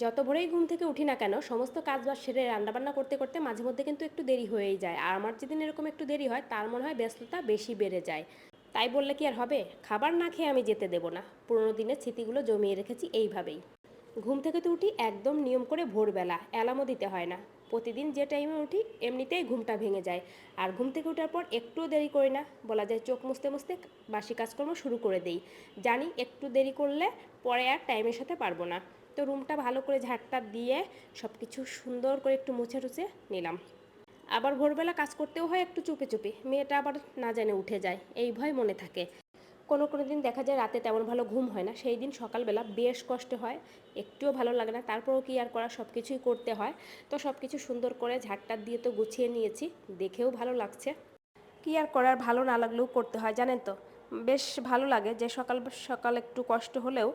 যত ভোরেই ঘুম থেকে উঠি না কেন, সমস্ত কাজ বাজ সেরে রান্নাবান্না করতে করতে মাঝে মধ্যে কিন্তু একটু দেরি হয়েই যায়। আর আমার যেদিন এরকম একটু দেরি হয়, তার মনে হয় ব্যস্ততা বেশি বেড়ে যায়। তাই বললে কি আর হবে? খাবার না খেয়ে আমি যেতে দেবো না। পুরোনো দিনের স্মৃতিগুলো জমিয়ে রেখেছি এইভাবেই। ঘুম থেকে তো উঠি একদম নিয়ম করে ভোরবেলা, অ্যালার্মও দিতে হয় না। প্রতিদিন যে টাইমে উঠি, এমনিতেই ঘুমটা ভেঙে যায়। আর ঘুম থেকে ওঠার পর একটুও দেরি করি না। বলা যায় চোখ মুছতে মুছতে বাসি কাজকর্ম শুরু করে দেই। জানি একটু দেরি করলে পরে আর টাইমের সাথে পারব না। তো রুমটা ভালো করে ঝাড়টা দিয়ে সব কিছু সুন্দর করে একটু মুছে টুছে নিলাম। আবার ভোরবেলা কাজ করতেও হয় একটু চুপে চুপে, মেয়েটা আবার না জানে উঠে যায়, এই ভয় মনে থাকে। কোনো কোনো দিন দেখা যায় রাতে তেমন ভালো ঘুম হয় না, সেই দিন সকালবেলা বেশ কষ্ট হয়, একটুও ভালো লাগে না, তারপরেও কি আর করা সব কিছুই করতে হয়। তো সব কিছু সুন্দর করে ঝাড়টার দিয়ে তো গুছিয়ে নিয়েছি, দেখেও ভালো লাগছে। কি আর করার ভালো না লাগলেও করতে হয়, জানেন তো? বেশ ভালো লাগে যে সকাল সকাল একটু কষ্ট হলেও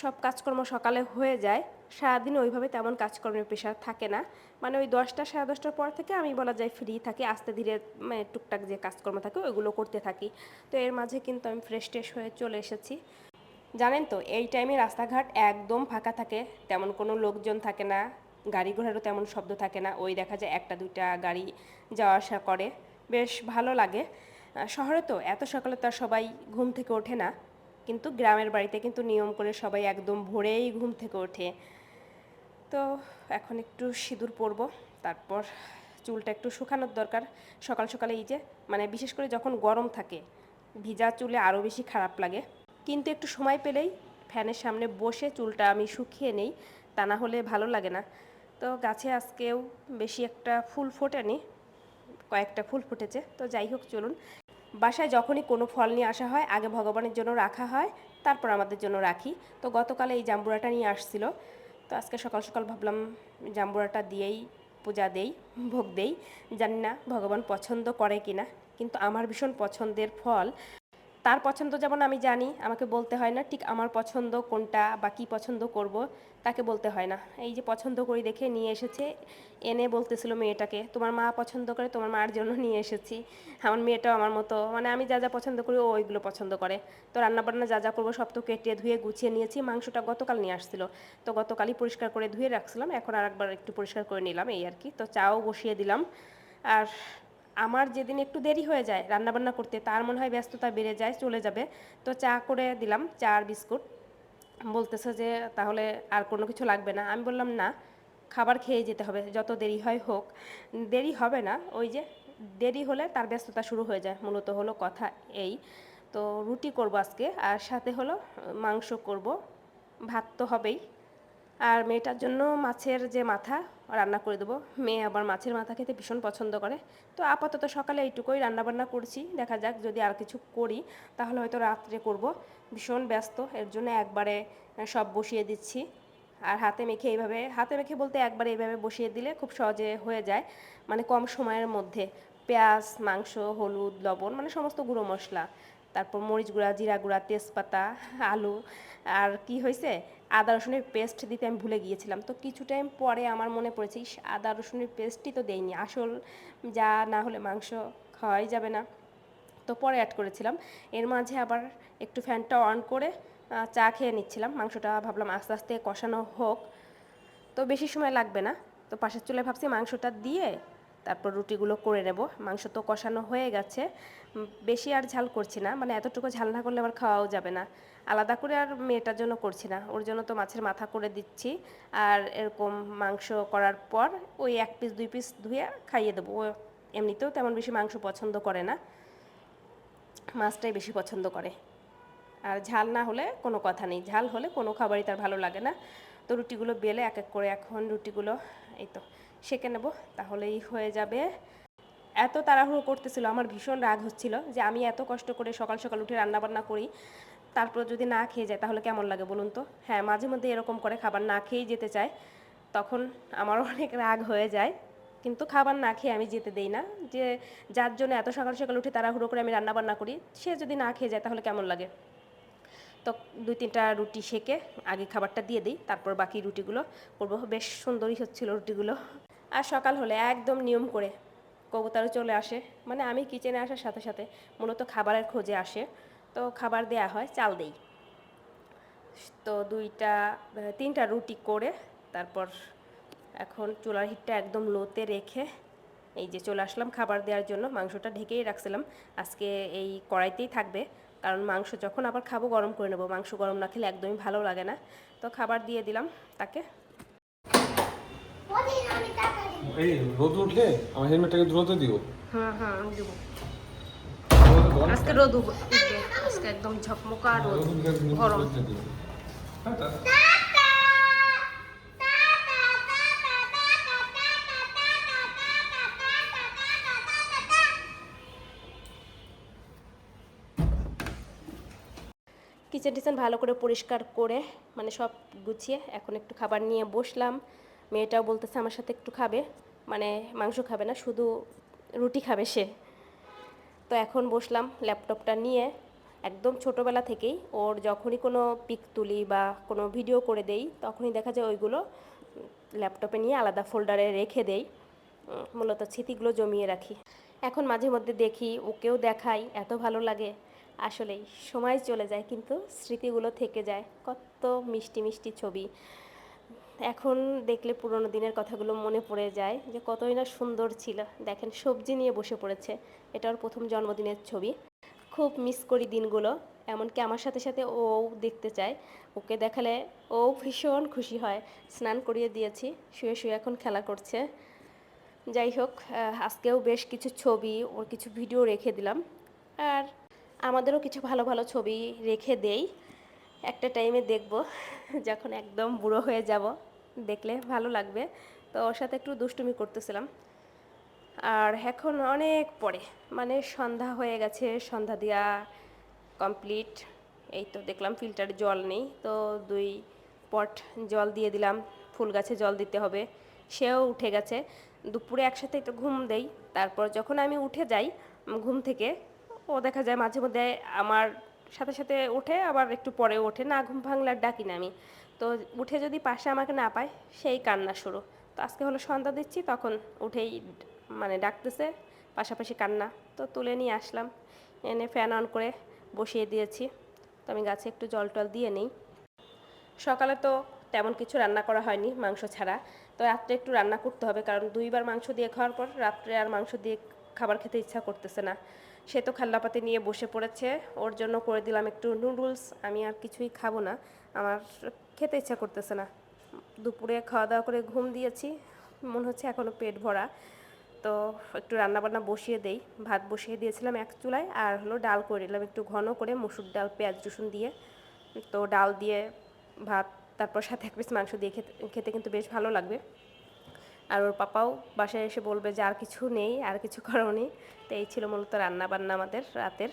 সব কাজকর্ম সকালে হয়ে যায়, সারাদিন ওইভাবে তেমন কাজকর্মের প্রেশার থাকে না। মানে ওই দশটা সাড়ে দশটার পর থেকে আমি বলা যায় ফ্রি থাকি, আস্তে ধীরে মানে টুকটাক যে কাজকর্ম থাকে ওইগুলো করতে থাকি। তো এর মাঝে কিন্তু আমি ফ্রেশ ট্রেশ হয়ে চলে এসেছি। জানেন তো, এই টাইমে রাস্তাঘাট একদম ফাঁকা থাকে, তেমন কোনো লোকজন থাকে না, গাড়ি ঘোড়ারও তেমন শব্দ থাকে না, ওই দেখা যায় একটা দুইটা গাড়ি যাওয়া আসা করে। বেশ ভালো লাগে। শহরে তো এত সকালে তো আর সবাই ঘুম থেকে ওঠে না। কিন্তু গ্রামের বাড়িতে কিন্তু নিয়ম করে সবাই একদম ভোরেই ঘুম থেকে ওঠে। তো এখন একটু সিঁদুর পরবো, তারপর চুলটা একটু শুকানোর দরকার। সকাল সকালে এই যে মানে বিশেষ করে যখন গরম থাকে, ভিজা চুলে আরও বেশি খারাপ লাগে। কিন্তু একটু সময় পেলেই ফ্যানের সামনে বসে চুলটা আমি শুকিয়ে নেই, তা না হলে ভালো লাগে না। তো গাছে আজকেও বেশি একটা ফুল ফোটেনি, কয়েকটা ফুল ফুটেছে। তো যাই হোক, চলুন। বাসায় যখনই কোনো ফল নিয়ে আসা হয়, আগে ভগবানের জন্য রাখা হয়, তারপর আমাদের জন্য রাখি। তো গতকালে এই জাম্বুরাটা নিয়ে আসছিল। তো আজকে সকাল সকাল ভাবলাম জাম্বুরাটা দিয়েই পূজা দেই, ভোগ দেই। জানি না ভগবান পছন্দ করে কি না কিন্তু আমার ভীষণ পছন্দের ফল। তার পছন্দ যেমন আমি জানি, আমাকে বলতে হয় না ঠিক আমার পছন্দ কোনটা বা কী পছন্দ করব, তাকে বলতে হয় না। এই যে পছন্দ করি দেখে নিয়ে এসেছে, এনে বলতেছিল মেয়েটাকে, তোমার মা পছন্দ করে, তোমার মার জন্য নিয়ে এসেছি। আমার মেয়েটাও আমার মতো মানে আমি যা যা পছন্দ করি ও ওইগুলো পছন্দ করে। তো রান্নাবান্না যা যা করব সব তো কেটে ধুয়ে গুছিয়ে নিয়েছি, মাংসটা গতকাল নিয়ে আসছিল। তো গতকালই পরিষ্কার করে ধুয়ে রাখছিলাম, এখন আর একবার একটু পরিষ্কার করে নিলাম, এই আর কি। তো চাও বসিয়ে দিলাম। আর আমার যেদিন একটু দেরি হয়ে যায় রান্নাবান্না করতে, তার মনে হয় ব্যস্ততা বেড়ে যায়, চলে যাবে। তো চা করে দিলাম, চা আর বিস্কুট। বলতেছে যে, তাহলে আর কোনো কিছু লাগবে না। আমি বললাম, না, খাবার খেয়ে যেতে হবে, যত দেরি হয় হোক। দেরি হবে না, ওই যে দেরি হলে তার ব্যস্ততা শুরু হয়ে যায়, মূলত হলো কথা এই। তো রুটি করব আজকে, আর সাথে হলো মাংস করব। ভাত তো হবেই। আর মেয়েটার জন্য মাছের যে মাথা রান্না করে দেবো। মেয়ে আবার মাছের মাথা খেতে ভীষণ পছন্দ করে। তো আপাতত সকালে এইটুকুই রান্নাবান্না করছি। দেখা যাক যদি আর কিছু করি, তাহলে হয়তো রাত্রে করব। ভীষণ ব্যস্ত, এর জন্য একবারে সব বসিয়ে দিচ্ছি। আর হাতে মেখে এইভাবে, হাতে মেখে বলতে একবারে এইভাবে বসিয়ে দিলে খুব সহজে হয়ে যায়। মানে কম সময়ের মধ্যে পেঁয়াজ, মাংস, হলুদ, লবণ মানে সমস্ত গুঁড়ো মশলা তারপর মরিচ গুঁড়া, জিরা গুঁড়া, তেজপাতা, আলু। আর কি হয়েছে? আদা রসুনের পেস্ট দিতে আমি ভুলে গিয়েছিলাম। তো কিছু টাইম পরে আমার মনে পড়েছে আদা রসুনের পেস্টই তো দেইনি। আসল যা না হলে মাংস খাওয়াই যাবে না। তো পরে অ্যাড করেছিলাম। এর মাঝে আবার একটু ফ্যানটা অন করে চা খেয়ে নিচ্ছিলাম। মাংসটা ভাবলাম আস্তে আস্তে কষানো হোক। তো বেশি সময় লাগবে না। তো পাশের চুলে ভাবছি মাংসটা দিয়ে তারপর রুটিগুলো করে নেব। মাংস তো কষানো হয়ে গেছে। বেশি আর ঝাল করছি না। মানে এতটুকু ঝাল না করলে আবার খাওয়াও যাবে না। আলাদা করে আর মেয়েটার জন্য করছি না। ওর জন্য তো মাছের মাথা করে দিচ্ছি। আর এরকম মাংস করার পর ওই এক পিস দুই পিস ধুয়ে খাইয়ে দেবো। ও এমনিতেও তেমন বেশি মাংস পছন্দ করে না। মাছটাই বেশি পছন্দ করে। আর ঝাল না হলে কোনো কথা নেই। ঝাল হলে কোনো খাবারই তার ভালো লাগে না। তো রুটিগুলো বেলে এক এক করে এখন রুটিগুলো, এই তো। সেঁকে নেব, তাহলেই হয়ে যাবে। এত তাড়াহুড়ো করতেছিল, আমার ভীষণ রাগ হচ্ছিল যে আমি এত কষ্ট করে সকাল সকাল উঠে রান্নাবান্না করি, তারপর যদি না খেয়ে যায় তাহলে কেমন লাগে বলুন তো? হ্যাঁ মাঝে মধ্যে এরকম করে খাবার না খেয়েই যেতে চায়, তখন আমার অনেক রাগ হয়ে যায়। কিন্তু খাবার না খেয়ে আমি যেতে দেই না, যে যার জন্য এত সকাল সকাল উঠে তাড়াহুড়ো করে আমি রান্নাবান্না করি, সে যদি না খেয়ে যায় তাহলে কেমন লাগে? তো দুই তিনটা রুটি সেকে আগে খাবারটা দিয়ে দিই, তারপর বাকি রুটিগুলো করব। বেশ সুন্দরই হচ্ছিল রুটিগুলো। আর সকাল হলে একদম নিয়ম করে কবুতরও চলে আসে। মানে আমি কিচেনে আসার সাথে সাথে মূলত খাবারের খোঁজে আসে। তো খাবার দেয়া হয়, চাল দেই। তো দুইটা তিনটা রুটি করে তারপর এখন চুলার হিটটা একদম লোতে রেখে এই যে চলে আসলাম খাবার দেওয়ার জন্য। মাংসটা ঢেকেই রাখছিলাম। আজকে এই কড়াইতেই থাকবে। কারণ মাংস যখন আবার খাব গরম করে নেব। মাংস গরম না খেলে একদমই ভালো লাগে না। তো খাবার দিয়ে দিলাম তাকে। এই রোদ উঠলে আমার হেলমেটটাকে দিও। আমি দেবো। আজকে রোদ উঠবে আজকে একদম ঝকমকা রোদ গরম। কিচেন টিচেন ভালো করে পরিষ্কার করে মানে সব গুছিয়ে এখন একটু খাবার নিয়ে বসলাম। মেয়েটাও বলতেছে আমার সাথে একটু খাবে। মানে মাংস খাবে না, শুধু রুটি খাবে সে। তো এখন বসলাম ল্যাপটপটা নিয়ে, একদম ছোটোবেলা থেকেই। ওর যখনই কোনো পিক তুলি বা কোনো ভিডিও করে দেই, তখনই দেখা যায় ওইগুলো ল্যাপটপে নিয়ে আলাদা ফোল্ডারে রেখে দেই। মূলত স্মৃতিগুলো জমিয়ে রাখি। এখন মাঝে মধ্যে দেখি, ওকেও দেখাই, এত ভালো লাগে। আসলেই সময় চলে যায় কিন্তু স্মৃতিগুলো থেকে যায়। কত মিষ্টি মিষ্টি ছবি। এখন দেখলে পুরোনো দিনের কথাগুলো মনে পড়ে যায় যে কতই না সুন্দর ছিল। দেখেন, সবজি নিয়ে বসে পড়েছে। এটা ওর প্রথম জন্মদিনের ছবি। খুব মিস করি দিনগুলো। এমনকি আমার সাথে সাথে ও দেখতে চায়। ওকে দেখালে ও ভীষণ খুশি হয়। স্নান করিয়ে দিয়েছি, শুয়ে শুয়ে এখন খেলা করছে। যাই হোক আজকেও বেশ কিছু ছবি ওর কিছু ভিডিও রেখে দিলাম। আর আমাদেরও কিছু ভালো ভালো ছবি রেখে দেই। একটা টাইমে দেখব, যখন একদম বুড়ো হয়ে যাব। দেখলে ভালো লাগবে। তো ওর সাথে একটু দুষ্টুমি করতেছিলাম। আর এখন অনেক পরে মানে সন্ধ্যা হয়ে গেছে, সন্ধ্যা দেওয়া কমপ্লিট এই তো দেখলাম ফিল্টারে জল নেই, তো দুই পট জল দিয়ে দিলাম। ফুল গাছে জল দিতে হবে। সেও উঠে গেছে। দুপুরে একসাথে তো ঘুম দেই। তারপর যখন আমি উঠে যাই, ঘুম থেকে, ও দেখা যায় মাঝে মধ্যে আমার সাথে সাথে ওঠে আবার একটু পরে ওঠে। না, ঘুম ভাঙলে আর ডাকি না আমি। তো উঠে যদি পাশে আমাকে না পায়, সেই কান্না শুরু। তো আজকে হলো সন্ধ্যা দিচ্ছি, তখন উঠেই মানে ডাকতেছে, পাশাপাশি কান্না। তো তুলে নিয়ে আসলাম, এনে ফ্যান অন করে বসিয়ে দিয়েছি। তো আমি গাছে একটু জল টল দিয়ে নিই। সকালে তো তেমন কিছু রান্না করা হয়নি, মাংস ছাড়া। তো রাত্রে একটু রান্না করতে হবে, কারণ দুইবার মাংস দিয়ে খাওয়ার পর রাত্রে আর মাংস দিয়ে খাবার খেতে ইচ্ছা করতেছে না। সে তো খাল্লাপাতি নিয়ে বসে পড়েছে, ওর জন্য করে দিলাম একটু নুডলস, আমি আর কিছুই খাব না। আমার খেতে ইচ্ছা করতেছে না। দুপুরে খাওয়া দাওয়া করে ঘুম দিয়েছি, মনে হচ্ছে এখনও পেট ভরা। তো একটু রান্নাবান্না বসিয়ে দেই। ভাত বসিয়ে দিয়েছিলাম এক চুলায়, আর হলো ডাল করে নিলাম একটু ঘন করে মসুর ডাল, পেঁয়াজ, রসুন দিয়ে। তো ডাল দিয়ে ভাত, তারপর সাথে এক পিস মাংস দিয়ে খেতে খেতে কিন্তু বেশ ভালো লাগবে। আর ওর পাপাও বাসায় এসে বলবে যে আর কিছু নেই, আর কিছু করো নেই তো এই ছিল মূলত রান্না বান্না আমাদের রাতের।